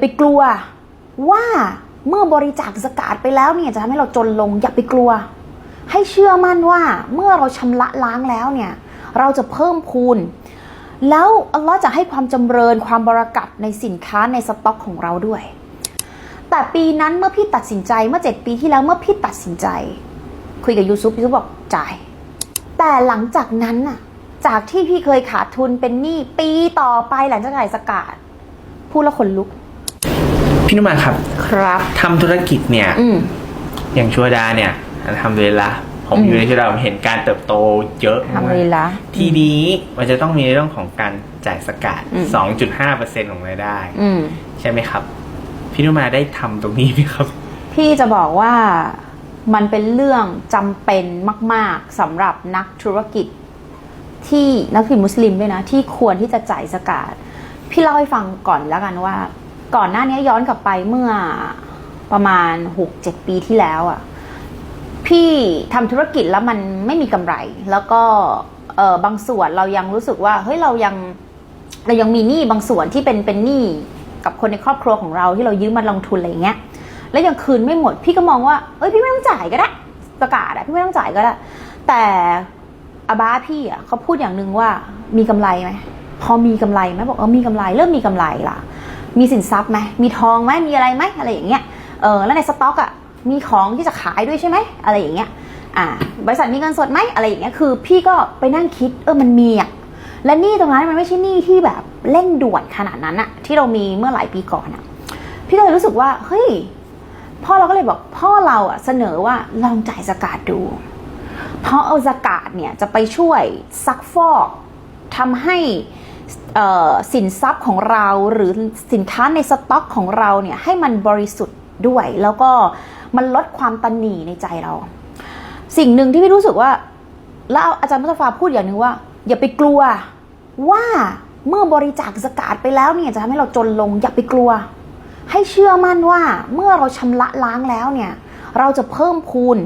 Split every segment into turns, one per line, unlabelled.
ไปกลัวว่าเมื่อบริจาคสกาดไปแล้วเนี่ยจะทำให้เราจนลงอย่าไปกลัว ให้เชื่อมั่นว่าเมื่อเราชำระล้างแล้วเนี่ยเราจะเพิ่มพูน แล้วอัลลอฮ์จะให้ความจำเริญความบรากัดในสินค้าในสต็อกของเราด้วย แต่ปีนั้นเมื่อพี่ตัดสินใจเมื่อเจ็ดปีที่แล้วเมื่อพี่ตัดสินใจ คุยกับยูซุปยูซุปบอกจ่าย แต่หลังจากนั้นน่ะจากที่พี่เคยขาดทุนเป็นหนี้ปีต่อไปหลังจากขายสกาดพูดแล้วขนลุก
พี่นุมาครับ
ครับ
ทำธุรกิจเนี่ย
อืม
อย่างชัวดาเนี่ยทำเลยละผม
อืม
อยู่ในชัวดาผมเห็นการเติบโตเยอะ
ทำเลยละ
ทีนี้มันจะต้องมีเรื่องของการจ่ายสกัด
อืม
2.5%ของรายได้
อืม
ใช่ไหมครับ พี่นุมาได้ทำตรงนี้ไหมครับ
พี่จะบอกว่ามันเป็นเรื่องจำเป็นมาก ๆสำหรับนักธุรกิจ ที่นักธุรกิจมุสลิมด้วยนะ ที่ควรที่จะจ่ายสกาดพี่เล่าให้ฟังก่อนแล้วกันว่า ก่อนหน้านี้ย้อนกลับไปเมื่อประมาณ6-7ปีที่แล้วอะ่ะพี่ทำธุรกิจแล้วมันไม่มีกำไร แล้วก็เออบางส่วนเรายังรู้สึกว่าเฮ้ยเรายังเรายังมีหนี้บางส่วนที่เป็นเป็นหนี้กับคนในครอบครัวของเราที่เรายืมมาลงทุนอะไรอย่างเงี้ย แล้วยังคืนไม่หมด พี่ก็มองว่าเอ้ยพี่ไม่ต้องจ่ายก็ได้ประกาศอะพี่ไม่ต้องจ่ายก็ได้แต่อาบ้าพี่อะเขาพูดอย่างหนึ่งว่ามีกำไรไหมพอมีกำไรไหมบอกเออมีกำไร เริ่มมีกำไรละ มีสินทรัพย์ไหมมีทองไหมมีอะไรไหมอะไรอย่างเงี้ยเออแล้วในสต็อกอะมีของที่จะขายด้วยใช่ไหมอะไรอย่างเงี้ยอ่าบริษัทมีเงินสดไหมอะไรอย่างเงี้ยคือ พี่ก็ไปนั่งคิดเออมันมีอะและหนี่ตรงนั้นมันไม่ใช่หนี้ที่แบบเร่งด่วนขนาดนั้นอะที่เรามีเมื่อหลายปีก่อนอะพี่ก็เลยรู้สึกว่าเฮ้ยพ่อเราก็เลยบอกพ่อเราอะเสนอว่าลองจ่ายสกาดดู เพราะเอาสกาดเนี่ยจะไปช่วยซักฟอกทำให้ สินทรัพย์ของเราหรือสินค้าในสต็อกของเราเนี่ยให้มันบริสุทธิ์ด้วย แล้วก็มันลดความตันหนีในใจเรา สิ่งหนึ่งที่พี่รู้สึกว่า แล้วอาจารย์มุสตาฟาพูดอย่างหนึ่งว่า อย่าไปกลัวว่าเมื่อบริจาคสกาดไปแล้วเนี่ยจะทำให้เราจนลง อย่าไปกลัว ให้เชื่อมั่นว่าเมื่อเราชำระล้างแล้วเนี่ย เราจะเพิ่มพูน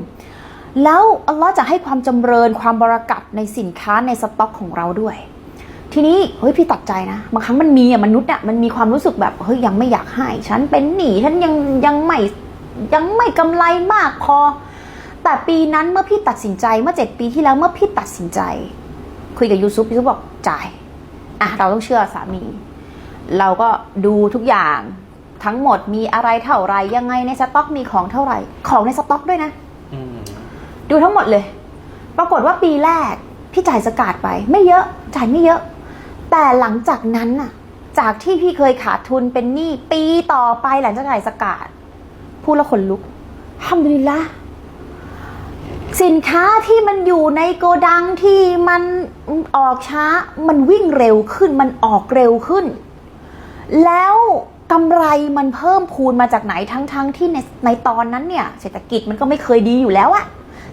แล้วอัลลอฮ์จะให้ความจำเริญความบรากัดในสินค้าในสต็อกของเราด้วย ทีนี้เฮ้ยพี่ตัดใจนะบางครั้งมันมีอะมนุษย์อะมันมีความรู้สึกแบบเฮ้ยยังไม่อยากให้ฉันเป็นหนี้ฉันยังยังไม่ยังไม่กำไรมากพอ แต่ปีนั้นเมื่อพี่ตัดสินใจเมื่อเจ็ดปีที่แล้วเมื่อพี่ตัดสินใจ คุยกับยูซุปยูซุปบอกจ่ายอะเราต้องเชื่อสามี เราก็ดูทุกอย่างทั้งหมดมีอะไรเท่าไหรยังไงในสต็อกมีของเท่าไหร่ ของในสต็อกด้วยนะ
อืม
ดูทั้งหมดเลย ปรากฏว่าปีแรกพี่จ่ายสกาดไป ไม่เยอะจ่ายไม่เยอะ แต่หลังจากนั้นน่ะ จากที่พี่เคยขาดทุนเป็นหนี้ปีต่อไปหลังจากจ่ายสกาดพูดแล้วขนลุกฮัมดุลิลละสินค้าที่มันอยู่ในโกดังที่มันออกช้า มันวิ่งเร็วขึ้น มันออกเร็วขึ้น แล้วกำไรมันเพิ่มพูนมาจากไหนทั้งๆทที่ในในตอนนั้นเนี่ย เศรษฐกิจมันก็ไม่เคยดีอยู่แล้วอะ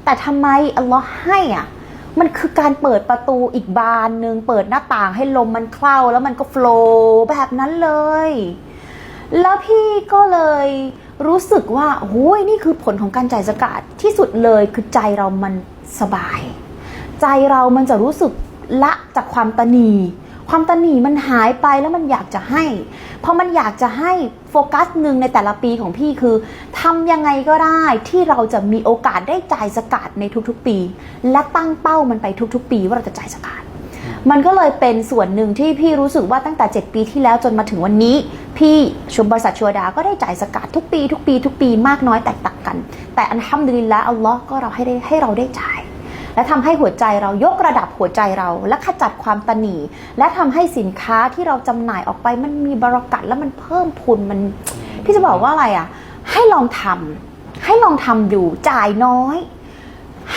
แต่ทำไมอัลลอฮ์ให้อะ มันคือการเปิดประตูอีกบานหนึ่งเปิดหน้าต่างให้ลมมันเข้าแล้วมันก็โฟล์แบบนั้นเลย แล้วพี่ก็เลยรู้สึกว่าโอ้ยนี่คือผลของการจ่ายสกาดที่สุดเลยคือใจเรามันสบาย ใจเรามันจะรู้สึกละจากความตนีความตนีมันหายไปแล้วมันอยากจะให้พอมันอยากจะให้โฟกัสหนึ่งในแต่ละปีของพี่คือ ทำยังไงก็ได้ที่เราจะมีโอกาสได้จ่ายสกาดในทุกๆปี และตั้งเป้ามันไปทุกๆ ปีว่าเราจะจ่ายสกาดมันก็เลยเป็นส่วนหนึ่งที่พี่รู้สึกว่าตั้งแต่ 7 ปีที่แล้วจนมาถึงวันนี้ พี่ชุบบริษัทชัวดาก็ได้จ่ายสกาดทุกปี ทุกปี ทุกปีมากน้อยแตกต่างกัน แต่อันฮัมดุลิลละอัลลอฮ์ก็เราให้ได้ให้เราได้จ่าย และทำให้หัวใจเรายกระดับหัวใจเรา และขจัดความตะหนีและทำให้สินค้าที่เราจำหน่ายออกไปมันมีบรากัดแล้วมันเพิ่มพูนมันพี่จะบอกว่าอะไรอะ ให้ลองทำให้ลองทำอยู่จ่ายน้อย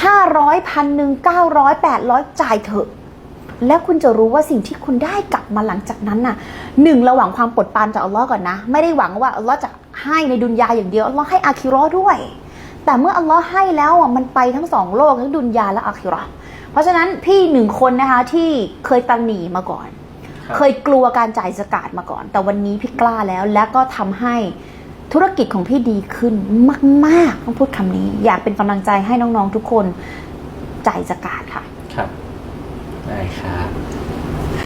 ห้าร้อยพันหนึ่งเก้าร้อยแปดร้อยจ่ายเถอะ แล้วคุณจะรู้ว่าสิ่งที่คุณได้กลับมาหลังจากนั้นน่ะหนึ่งเราหวังความปลดปรานจากอัลลอฮ์ก่อนนะ ไม่ได้หวังว่าอัลลอฮ์จะให้ในดุนยาอย่างเดียวอัลลอฮ์ให้อาคิเราะห์ด้วย แต่เมื่ออัลลอฮ์ให้แล้วอะมันไปทั้งสองโลกทั้งดุนยาและอาคิเราะห์เพราะฉะนั้นพี่หนึ่งคนนะคะที่เคยตันหนีมาก่อน
ครับ
เคยกลัวการจ่ายสกาดมาก่อน แต่วันนี้พี่กล้าแล้วและก็ทำให้ ธุรกิจของพี่ดีขึ้นมาก ๆ ต้องพูดคำนี้ อยากเป็นกำลังใจให้น้อง ๆ ทุกคนใจสกาดค่ะ
ครับ ได้ครับ